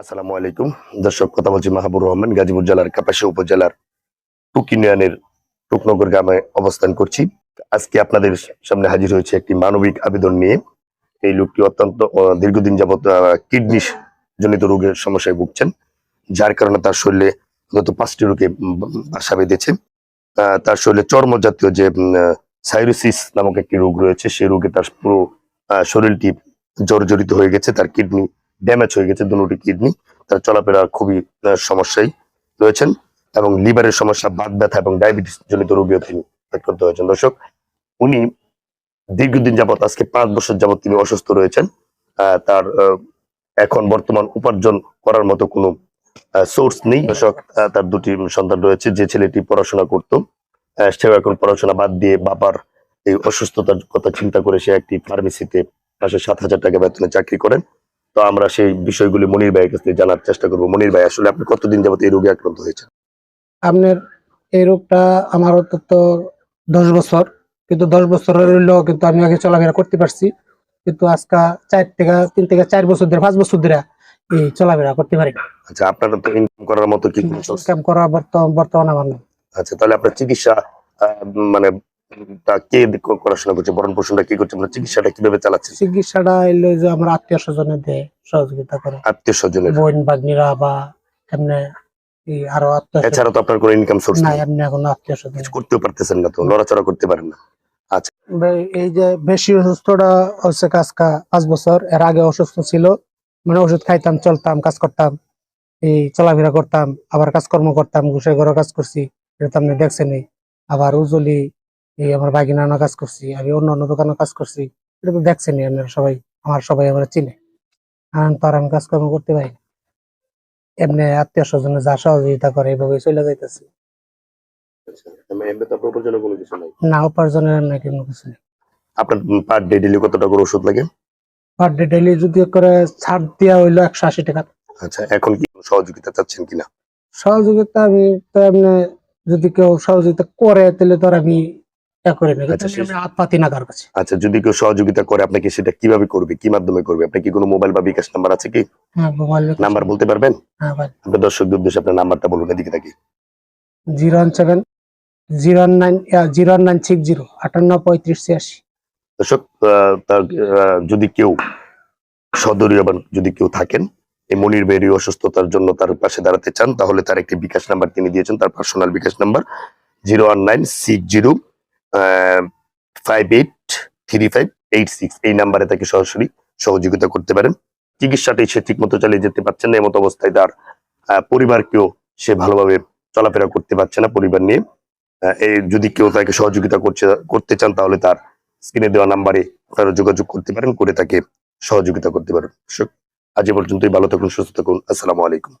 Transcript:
আসসালামু আলাইকুম। দর্শক, কথা বলছি মাহবুব রহমান, গাজীপুর জেলার কাপাসিয়া উপজেলার টুক ইউনিয়নের টুকনগর গ্রামে অবস্থান করছি। আজকে আপনাদের সামনে হাজির হয়েছে একটি মানবিক আবেদন নিয়ে। এই লোকটি অত্যন্ত দীর্ঘদিন যাবৎ কিডনি জনিত রোগের সমস্যায় ভুগছেন, যার কারণে তার শরীরে গত পাঁচটি রোগে বাসা বেঁধেছে। তার শরীরে চর্ম জাতীয় যে সাইরোসিস নামক একটি রোগ রয়েছে, সেই রোগে তার পুরো শরীরটি জর্জরিত হয়ে গেছে। তার কিডনি ড্যামেজ হয়ে গেছে, দুটি কিডনি তার চলাফেরা খুবই সমস্যায় রয়েছেন এবং লিভারের সমস্যা বাদ ব্যথা এবং ডায়াবেটিস জনিত রোগীও তিনি আক্রান্ত হয়েছেন। দর্শক, উনি দীর্ঘদিন যাবত আজকে পাঁচ বছর যাবত তিনি অসুস্থ রয়েছেন তার এখন বর্তমান উপার্জন করার মতো কোনো সোর্স নেই। দর্শক তার দুটি সন্তান রয়েছে, যে ছেলেটি পড়াশোনা করত সেও এখন পড়াশোনা বাদ দিয়ে বাবার এই অসুস্থতার কথা চিন্তা করে সে একটি ফার্মেসিতে মাসে সাত হাজার টাকা বেতনে চাকরি করেন। তো আমরা সেই বিষয়গুলি মনির ভাইয়ের কাছ থেকে জানার চেষ্টা করব মনির ভাই আসলে আপনি কতদিন যাবত এই রোগে আক্রান্ত হয়েছেন আপনার এই রোগটা আমার অন্তত দশ বছর কিন্তু দশ বছরের হইলেও কিন্তু আমি আগে চলাফেরা করতে পারছি কিন্তু আজকা চার থেকে তিন থেকে চার বছর ধরে পাঁচ বছর ধরে এই চলাফেরা করতে পারি। আচ্ছা আপনার তো ইনকাম করার মতো কি কোনো source? কাম করা বর্তমান বর্তমানে আমার। আচ্ছা তাহলে আপনার চিকিৎসা মানে কে পড়াশোনা করছে? ভরণ পোষণটা কি করছে? আপনার চিকিৎসাটা কীভাবে চালাচ্ছেন চিকিৎসাটা এলো যে আমার আত্মীয় স্বজনের দেয় সহযোগিতা করে। আত্মীয় স্বজনের। বোন বাগ্নিরা বা এমনি এই আরও আত্মীয় এছাড়া তো আপনার কোনো ইনকাম সোর্স না নেই। এখন আত্মীয় স্বজন। কিছু করতেও পারতেছেন না তো? নড়াচড়া করতে পারেন না? এই যে বেশি অসুস্থটা হচ্ছে কাজকা পাঁচ বছর। এর আগে অসুস্থ ছিল। মানে ওষুধ খাইতাম চলতাম কাজ করতাম। এই চলাফেরা করতাম আবার কাজকর্ম করতাম ঘুষে ঘরে কাজ করছি। এটা তো আপনি দেখছেন আবার উজলি এই আমার বাগিনানো কাজ করছি আমি অন্য অন্য দোকানে কাজ করছি। এটা তো দেখছেনই আপনারা সবাই আমার সবাই আমার চিনে। এখন তো আর আমি কাজকর্ম করতে পারি না। এমনি আত্মীয় স্বজনে যা সহযোগিতা করে এইভাবে চলে যাইতেছি। নাই? না উপার্জনের এমনি কোনো কিছু নেই। আপনার পার ডে ডেলি কত টাকার ওষুধ লাগে? পার ডে ডেলি যদি করে ছাড় দেওয়া হইল একশো আশি টাকা। আচ্ছা এখন কি সহযোগিতা চাচ্ছেন কিনা? সহযোগিতা আমি তো এমনি যদি কেউ সহযোগিতা করে তাহলে তো আর আমি আচ্ছা, আচ্ছা যদি কেউ সহযোগিতা করে আপনাকে সেটা কীভাবে করবে? কি মাধ্যমে করবে? আপনার কি কোনো মোবাইল বা বিকাশ নাম্বার আছে কি? হ্যাঁ নাম্বার বলতে পারবেন? হ্যাঁ ভাই আপনার নাম্বারটা বলুন এদিকে থাকি zero one seven zero nine zero nine six zero আটান্ন পঁয়ত্রিশ ছিয়াশি। দর্শক যদি কেউ যদি কেউ থাকেন এই মনির বেরি অসুস্থতার জন্য তার পাশে দাঁড়াতে চান তাহলে তার একটি বিকাশ নাম্বার তিনি দিয়েছেন তার personal bKash number zero one nine six zero five eight three five eight six এই নাম্বারে তাকে সরাসরি সহযোগিতা করতে পারেন। চিকিৎসাটাই সে ঠিক মতো চালিয়ে যেতে পারছে না, এমতো অবস্থায় তার পরিবারকেও সে ভালোভাবে চলাফেরা করতে পারছে না পরিবার নিয়ে। এই যদি কেউ তাকে সহযোগিতা করছে, করতে চান তাহলে তার স্ক্রিনে দেওয়া নাম্বারে আপনারা যোগাযোগ করতে পারেন, করে তাকে সহযোগিতা করতে পারেন। আজ এ পর্যন্তই, ভালো থাকুন, সুস্থ থাকুন, আসসালামু আলাইকুম।